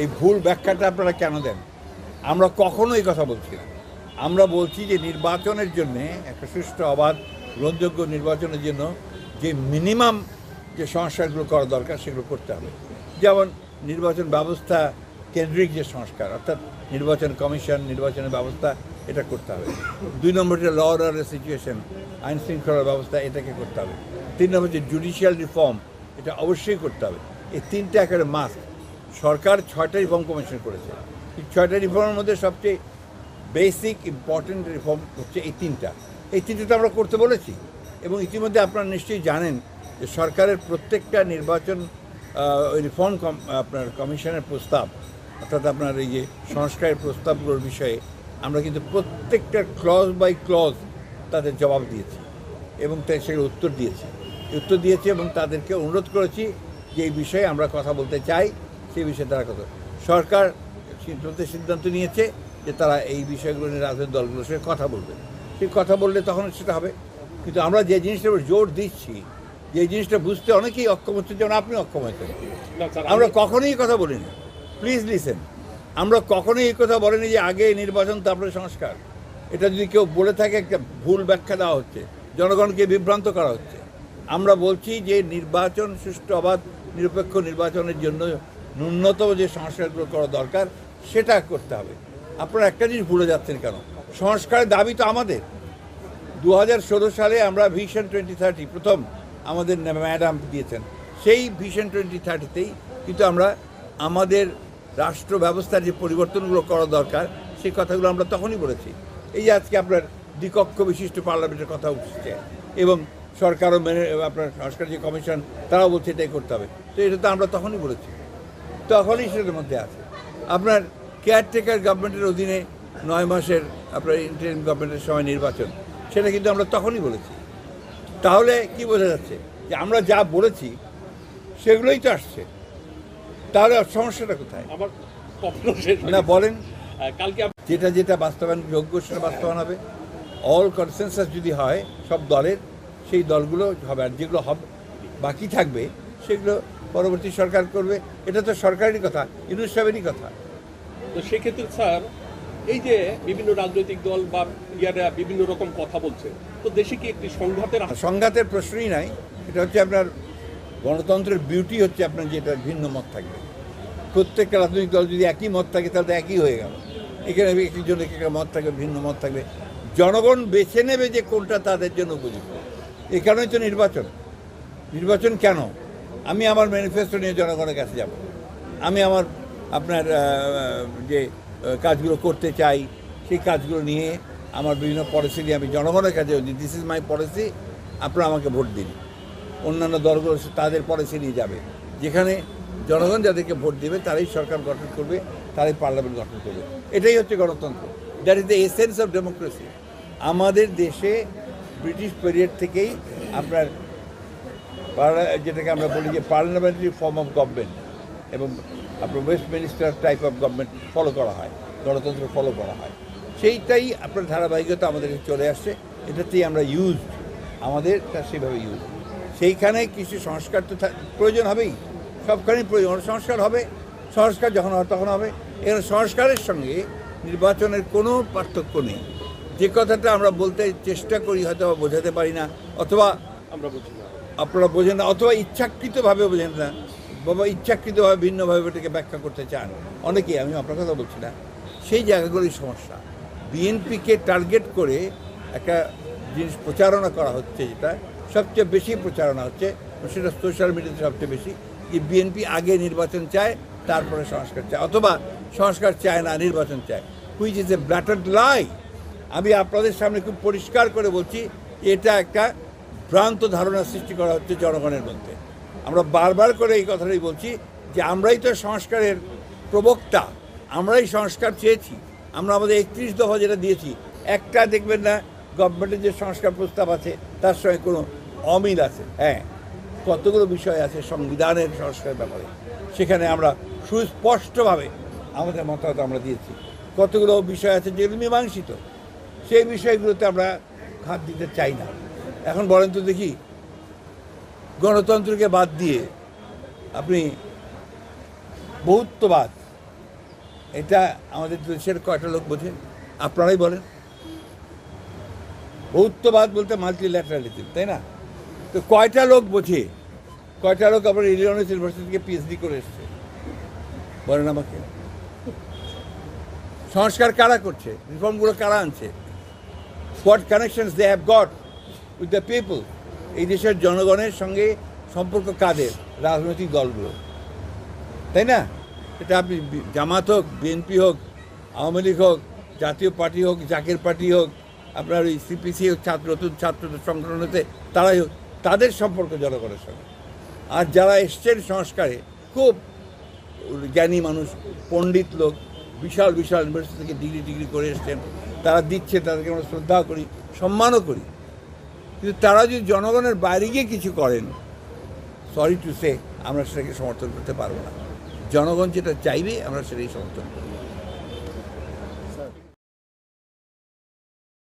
এই ভুল ব্যাখ্যাটা আপনারা কেন দেন? আমরা কখনো এই কথা বলছি না। আমরা বলছি যে নির্বাচনের জন্যে, একটা সুষ্ঠু, অবাধ, গ্রহণযোগ্য নির্বাচনের জন্য যে মিনিমাম যে সংস্কারগুলো করা দরকার সেগুলো করতে হবে। যেমন নির্বাচন ব্যবস্থা কেন্দ্রিক যে সংস্কার, অর্থাৎ নির্বাচন কমিশন, নির্বাচনের ব্যবস্থা, এটা করতে হবে। দুই নম্বরটা ল অর্ডারের সিচুয়েশন আইন শৃঙ্খলার ব্যবস্থা, এটাকে করতে হবে। তিন নম্বর যে জুডিশিয়াল রিফর্ম এটা অবশ্যই করতে হবে। এই তিনটা একেবারে মাস্ট সরকার ছয়টা রিফর্ম কমিশন করেছে। এই ছয়টা রিফর্মের মধ্যে সবচেয়ে বেসিক ইম্পর্টেন্ট রিফর্ম হচ্ছে এই তিনটা। এই তিনটা তো আমরা করতে বলেছি। এবং ইতিমধ্যে আপনারা নিশ্চয়ই জানেন যে সরকারের প্রত্যেকটা নির্বাচন রিফর্ম আপনার কমিশনের প্রস্তাব, অর্থাৎ আপনার এই যে সংস্কারের প্রস্তাবগুলোর বিষয়ে আমরা কিন্তু প্রত্যেকটা ক্লজ বাই ক্লজ তাদের জবাব দিয়েছি এবং তাই সেগুলো উত্তর দিয়েছি। উত্তর দিয়েছি এবং তাদেরকে অনুরোধ করেছি যে এই বিষয়ে আমরা কথা বলতে চাই। সেই বিষয়ে তারা কথা সরকার সিদ্ধান্ত সিদ্ধান্ত নিয়েছে যে তারা এই বিষয়গুলো নিয়ে রাজনৈতিক দলগুলোর সঙ্গে কথা বলবে। সেই কথা বললে তখন সেটা হবে। কিন্তু আমরা যে জিনিসটার উপর জোর দিচ্ছি যে জিনিসটা বুঝতে অনেকেই অক্ষম হচ্ছে যেমন আপনি অক্ষম হয়েছেন। না, আমরা আমি- কখনোই কথা বলিনি। প্লিজ লিসেন আমরা কখনোই এই কথা বলিনি যে আগে নির্বাচন তারপরে সংস্কার। এটা যদি কেউ বলে থাকে একটা ভুল ব্যাখ্যা দেওয়া হচ্ছে জনগণকে বিভ্রান্ত করা হচ্ছে। আমরা বলছি যে নির্বাচন সুষ্ঠু অবাধ নিরপেক্ষ নির্বাচনের জন্য ন্যূনতম যে সংস্কারগুলো করা দরকার, সেটা করতে হবে। আপনারা একটা জিনিস ভুলে যাচ্ছেন কেন? সংস্কারের দাবি তো আমাদের। দু হাজার ষোলো সালে আমরা ভিশন টোয়েন্টি থার্টি প্রথম আমাদের ম্যাডাম দিয়েছেন। সেই ভিশন টোয়েন্টি থার্টিতেই কিন্তু আমরা আমাদের রাষ্ট্র ব্যবস্থার যে পরিবর্তনগুলো করা দরকার, সেই কথাগুলো আমরা তখনই বলেছি। এই যে আজকে আপনার দ্বিকক্ষ বিশিষ্ট পার্লামেন্টের কথা উঠছে এবং সরকারও মেনে আপনার সংস্কার যে কমিশন, তারাও বলছে এটাই করতে হবে। তো এটা তো আমরা তখনই বলেছি। তখনই সেটার মধ্যে আছে। আপনার কেয়ারটেকার গভর্নমেন্টের অধীনে নয় মাসের আপনার ইন্টারিম গভর্নমেন্টের সময় নির্বাচন সেটা কিন্তু আমরা তখনই বলেছি। তাহলে কি বোঝা যাচ্ছে যে আমরা যা বলেছি সেগুলোই তো আসছে। তাহলে সমস্যাটা কোথায়? আমার। না বলেন। কালকে যেটা যেটা বাস্তবায়ন যোগ্য সেটা বাস্তবায়ন হবে। অল কনসেনসাস যদি হয় সব দলের সেই দলগুলো হবে। আর যেগুলো হবে বাকি থাকবে সেগুলো পরবর্তী সরকার করবে এটা তো সরকারেরই কথা ইউনুস সাহেবেরই কথা। তো সেক্ষেত্রে স্যার এই যে বিভিন্ন রাজনৈতিক দল বা ইয়ারা বিভিন্ন রকম কথা বলছে তো দেশে কি একটি সংঘাতের সংঘাতের প্রশ্নই নাই এটা হচ্ছে আপনার গণতন্ত্রের বিউটি হচ্ছে আপনার যেটা ভিন্ন মত থাকবে। প্রত্যেকটা রাজনৈতিক দল যদি একই মত থাকে তাহলে একই হয়ে গেল। এখানে একজন এক একটা মত থাকবে ভিন্ন মত থাকবে। জনগণ বেছে নেবে যে কোনটা তাদের জন্য উপযুক্ত। এ কারণেই তো নির্বাচন। নির্বাচন কেন? আমি আমার ম্যানিফেস্টো নিয়ে জনগণের কাছে যাব। আমি আমার, আপনার যে কাজগুলো করতে চাই, সেই কাজগুলো নিয়ে আমার বিভিন্ন পলিসি নিয়ে আমি জনগণের কাছে দিস ইজ মাই পলিসি আপনারা আমাকে ভোট দিন। অন্যান্য দলগুলো তাদের পলিসি নিয়ে যাবে। যেখানে জনগণ যাদেরকে ভোট দেবে, তারাই সরকার গঠন করবে, তারাই পার্লামেন্ট গঠন করবে। এটাই হচ্ছে গণতন্ত্র। That is the essence of democracy আমাদের দেশে ব্রিটিশ পিরিয়ড থেকেই আপনার যেটাকে আমরা বলি যে পার্লামেন্টারি ফর্ম অফ গভর্নমেন্ট এবং আপনার Westminster type of government follow করা হয়, গণতন্ত্র ফলো করা হয়। সেইটাই আপনার ধারাবাহিকতা আমাদের চলে আসছে, এটাতেই আমরা ইউজ আমাদের তা সেভাবে ইউজ সেইখানে কিছু সংস্কার তো প্রয়োজন হবেই, সবখানেই প্রয়োজন। সংস্কার হবে, সংস্কার যখন হবে তখন হবে। এখানে সংস্কারের সঙ্গে নির্বাচনের কোনো পার্থক্য নেই। যে কথাটা আমরা বলতে চেষ্টা করি হয়তো বা বোঝাতে পারি না, অথবা আমরা বুঝি। আপনারা বোঝেন না, অথবা ইচ্ছাকৃতভাবে বোঝেন না। বাবা ইচ্ছাকৃতভাবে, ভিন্নভাবে এটাকে ব্যাখ্যা করতে চান। অনেকেই আমি আপনার কথা বলছি না, সেই জায়গাগুলোই সমস্যা। বিএনপিকে টার্গেট করে একটা জিনিস প্রচারণা করা হচ্ছে যেটা, সবচেয়ে বেশি প্রচারণা হচ্ছে, সেটা সোশ্যাল মিডিয়াতে সবচেয়ে বেশি, যে বিএনপি আগে নির্বাচন চায়, তারপরে সংস্কার চায়, অথবা সংস্কার চায় না, নির্বাচন চায় হুইচ ইজ এ ব্ল্যাটার্ড লাই আমি আপনাদের সামনে খুব পরিষ্কার করে বলছি, এটা একটা ভ্রান্ত ধারণা সৃষ্টি করা হচ্ছে জনগণের মধ্যে। আমরা বারবার করে এই কথাটাই বলছি যে আমরাই তো সংস্কারের প্রবক্তা, আমরাই সংস্কার চেয়েছি। আমরা আমাদের একত্রিশ দফা যেটা দিয়েছি, একটা দেখবেন না গভর্নমেন্টের যে সংস্কার প্রস্তাব আছে, তার সঙ্গে কোনো অমিল আছে। হ্যাঁ কতগুলো বিষয় আছে সংবিধানের সংস্কারের ব্যাপারে। সেখানে আমরা সুস্পষ্টভাবে আমাদের মতামত আমরা দিয়েছি। কতগুলো বিষয় আছে যেগুলো মীমাংসিত? সেই বিষয়গুলোতে আমরা খাত দিতে চাই না। এখন বলেন তো দেখি, গণতন্ত্রকে বাদ দিয়ে আপনি বহুত্ববাদ এটা আমাদের দেশের কয়টা লোক বোঝে? আপনারাই বলেন। বহুত্ববাদ বলতে মাল্টিল্যাটারালিজম তাই না? তো কয়টা লোক বোঝে? কয়টা লোক আবার ইলিনয়েস ইউনিভার্সিটি থেকে পিএইচডি করে এসছে? বলেন আমাকে। সংস্কার কারা করছে? রিফর্মগুলো কারা আনছে? What connections they have got with the people এই দেশের জনগণের সঙ্গে সম্পর্ক কাদের? রাজনৈতিক দলগুলো তাই না? এটা আপনি জামাত হোক, বিএনপি হোক, আওয়ামী লীগ হোক, জাতীয় পার্টি হোক, জাকের পার্টি হোক, আপনার ওই সিপিসি হোক, ছাত্র, নতুন ছাত্র সংগঠন হতে তারাই হোক, তাদের সম্পর্ক জনগণের সঙ্গে। আর যারা এসছেন সংস্কারে, খুব জ্ঞানী মানুষ, পণ্ডিত লোক, বিশাল বিশাল ইউনিভার্সিটি থেকে ডিগ্রি ডিগ্রি করে এসছেন, তারা দিচ্ছে, তাদেরকে আমরা শ্রদ্ধা করি, সম্মানও করি। কিন্তু তারা যদি জনগণের বাইরে গিয়ে কিছু করেন সরি টু সে আমরা সেটাকে সমর্থন করতে পারব না। জনগণ যেটা চাইবে, আমরা সেটাই সমর্থন করব।